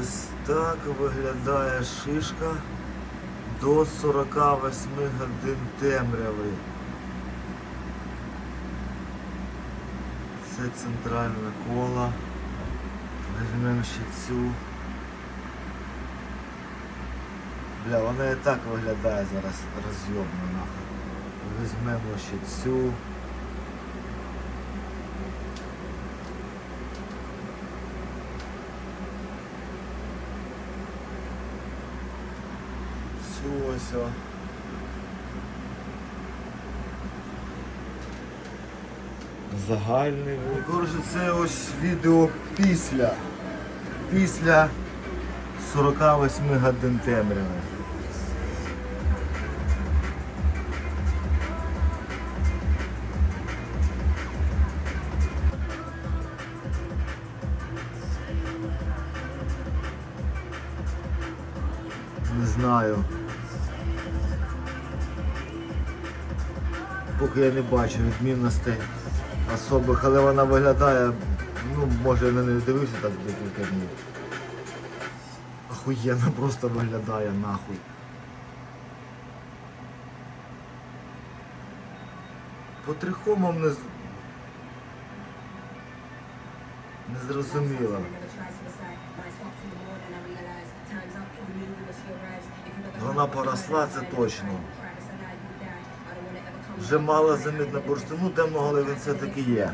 Ось так виглядає шишка до 48 годин темряви. Це центральне коло. Візьмемо ще цю. Бля, вона і так виглядає зараз розйомно нахуй. Візьмемо ще цю. Цю ось. Загальний. Коротше, це ось відео після. Після 48 годин темряви. Не знаю. Поки я не бачу відмінностей особих, але вона виглядає, ну, може я неї дивився так декілька днів. Охуєнно просто виглядає нахуй. По трихомам не, не зрозуміло. Вона поросла, це точно. Вже мало замітна бурштину де могли він все-таки є.